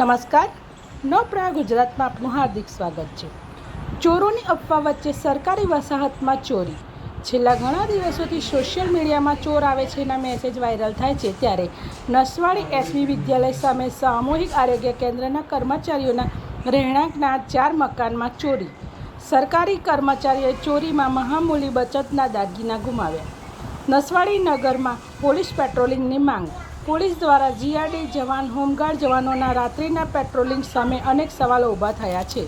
નમસ્કાર. નવપ્રા ગુજરાતમાં આપનું હાર્દિક સ્વાગત છે. ચોરોની અફવા વચ્ચે સરકારી વસાહતમાં ચોરી. છેલ્લા ઘણા દિવસોથી સોશિયલ મીડિયામાં ચોર આવે છે એના મેસેજ વાયરલ થાય છે ત્યારે નસવાડી એસવી વિદ્યાલય સામે સામૂહિક આરોગ્ય કેન્દ્રના કર્મચારીઓના રહેણાંકના ચાર મકાનમાં ચોરી. સરકારી કર્મચારીઓએ ચોરીમાં મહામૂલી બચતના દાગીના ગુમાવ્યા. નસવાડી નગરમાં પોલીસ પેટ્રોલિંગની માંગ. પોલીસ દ્વારા જીઆરડી જવાન, હોમગાર્ડ જવાનોના રાત્રિના પેટ્રોલિંગ સામે અનેક સવાલો ઊભા થયા છે.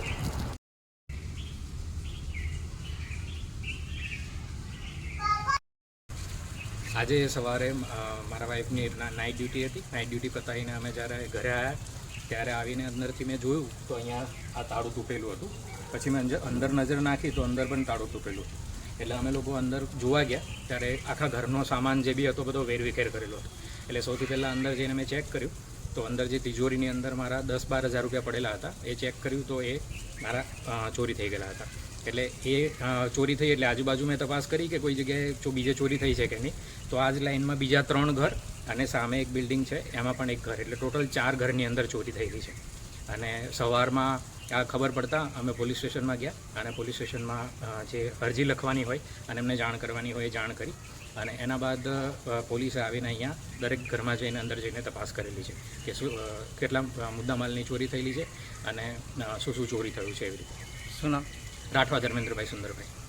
આજે સવારે મારા વાઈફની નાઇટ ડ્યુટી હતી. નાઇટ ડ્યુટી પતાવીને અમે જ્યારે ઘરે આવ્યા ત્યારે આવીને અંદરથી મેં જોયું તો અહીંયા આ તાળું તૂટેલું હતું. પછી મેં અંદર નજર નાખી તો અંદર પણ તાળું તૂટેલું હતું. એટલે અમે લોકો અંદર જોવા ગયા, ત્યારે આખા ઘરનો સામાન જે બી હતો, બધો વેરવિખેર કરેલો હતો. એટલે સૌથી પહેલાં અંદર જઈને મેં ચેક કર્યું. તો અંદર જે તિજોરીની અંદર મારા દસ બાર હજાર રૂપિયા પડેલા હતા. એ ચેક કર્યું તો એ મારા ચોરી થઈ ગયેલા હતા. એટલે એ ચોરી થઈ એટલે આજુબાજુ મેં તપાસ કરી કે કોઈ જગ્યાએ જો બીજે ચોરી થઈ છે કે નહીં. તો આ જ લાઇનમાં બીજા ત્રણ ઘર અને સામે એક બિલ્ડિંગ છે. એમાં પણ એક ઘર. એટલે ટોટલ ચાર ઘરની અંદર ચોરી થયેલી છે. અને સવારમાં આ ખબર પડતા અમે પોલીસ સ્ટેશનમાં ગયા અને પોલીસ સ્ટેશનમાં જે અરજી લખવાની હોય અને એમને જાણ કરવાની હોય એ જાણ કરી અને એના બાદ પોલીસે આવીને અહીંયા દરેક ઘરમાં જઈને અંદર જઈને તપાસ કરેલી છે કે શું કેટલા મુદ્દામાલની ચોરી થયેલી છે અને શું શું ચોરી થયું છે એવી રીતે. શું નામ? રાઠવા ધર્મેન્દ્રભાઈ સુંદરભાઈ.